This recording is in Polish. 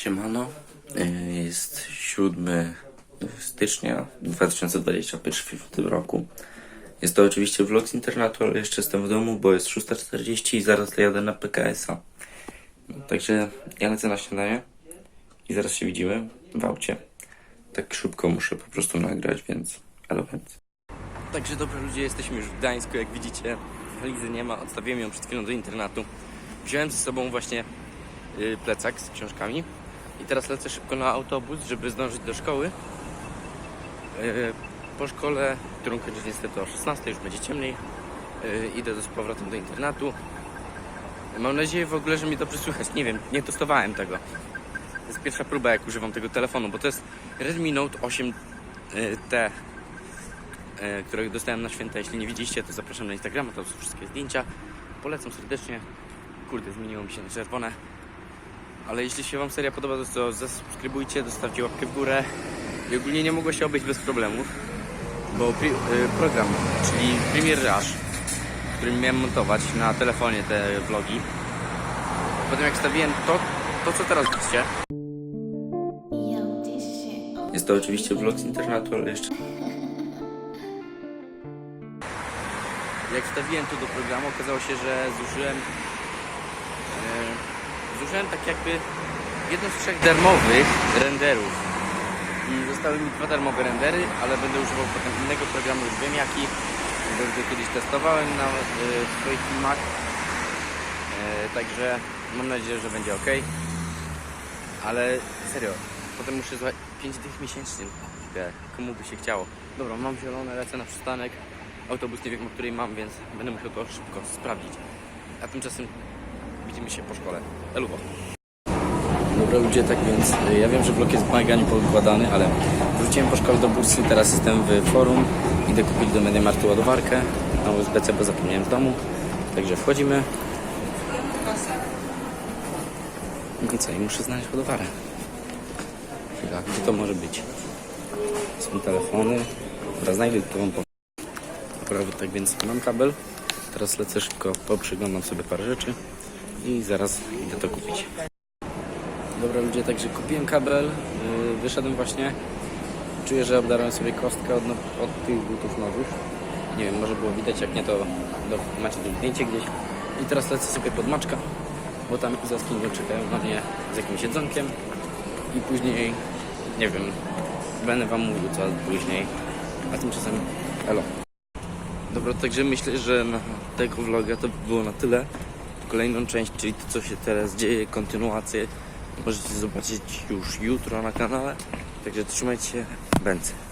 Siemano, Y, jest 7 stycznia 2021 w tym roku. Jest to oczywiście vlog z internatu, ale jeszcze jestem w domu, bo jest 6.40 i zaraz jadę na PKS-a. Także ja lecę na śniadanie i zaraz się widzimy w aucie. Tak szybko muszę po prostu nagrać, więc więc. Także dobra ludzie, jesteśmy już w Gdańsku, jak widzicie. Lizy nie ma, odstawiłem ją przed chwilą do internatu. Wziąłem ze sobą właśnie y, plecak z książkami i teraz lecę szybko na autobus, żeby zdążyć do szkoły. Y, Po szkole, którą kończę niestety o 16, już będzie ciemniej, y, idę z powrotem do internatu. Mam nadzieję w ogóle, że mi dobrze słychać. Nie wiem, nie testowałem tego. To jest pierwsza próba, jak używam tego telefonu, bo to jest Redmi Note 8T e, których dostałem na święta. Jeśli nie widzieliście, to zapraszam na Instagrama, tam są wszystkie zdjęcia. Polecam serdecznie. Kurde, zmieniło mi się na czerwone. Ale jeśli się Wam seria podoba, to zasubskrybujcie, dostawcie łapkę w górę. I ogólnie nie mogło się obejść bez problemów, bo pri, y, program, czyli Premiere Rush, którym miałem montować na telefonie te vlogi, potem jak stawiłem to, to co teraz widzicie, jest to oczywiście vlog z internatu, ale jeszcze jak wstawiłem to do programu, okazało się, że zużyłem zużyłem tak jakby jedno z trzech darmowych renderów. I zostały mi dwa darmowe rendery, ale będę używał potem innego programu, już wiem jaki, go kiedyś testowałem na e, swoich filmach. E, także mam nadzieję, że będzie ok. Ale serio, potem muszę złapać 5 tych miesięcznie. Komu by się chciało. Dobra, mam zielone, lecę na przystanek. Autobus nie wiem, o której mam, więc będę musiał to szybko sprawdzić. A tymczasem widzimy się po szkole. Eluwo. Dobra ludzie, tak więc y, ja wiem, że blok jest mega niepoukładany, ale wróciłem po szkole do bursy, teraz jestem w forum, idę kupić do Mediamarktu ładowarkę na USB-C, bo zapomniałem w domu. Także wchodzimy. No co, i muszę znaleźć ładowarę. Chwila, gdzie to może być? Są telefony. Dobra, znajdę to wam. Dobra, tak więc mam kabel. Teraz lecę szybko, poprzyglądam sobie parę rzeczy i zaraz idę to kupić. Dobra ludzie, także kupiłem kabel, yy, wyszedłem właśnie. Czuję, że obdarłem sobie kostkę od, od tych butów nowych. Nie wiem, może było widać, jak nie to do, macie tu zdjęcie gdzieś. I teraz lecę sobie pod maczka, bo tam Izaski nie czekają na mnie z jakimś jedzonkiem. I później, nie wiem, będę wam mówił co później. A tymczasem, elo. Dobra, także myślę, że na tego vloga to by było na tyle. Kolejną część, czyli to co się teraz dzieje, kontynuację możecie zobaczyć już jutro na kanale. Także trzymajcie się, bęce.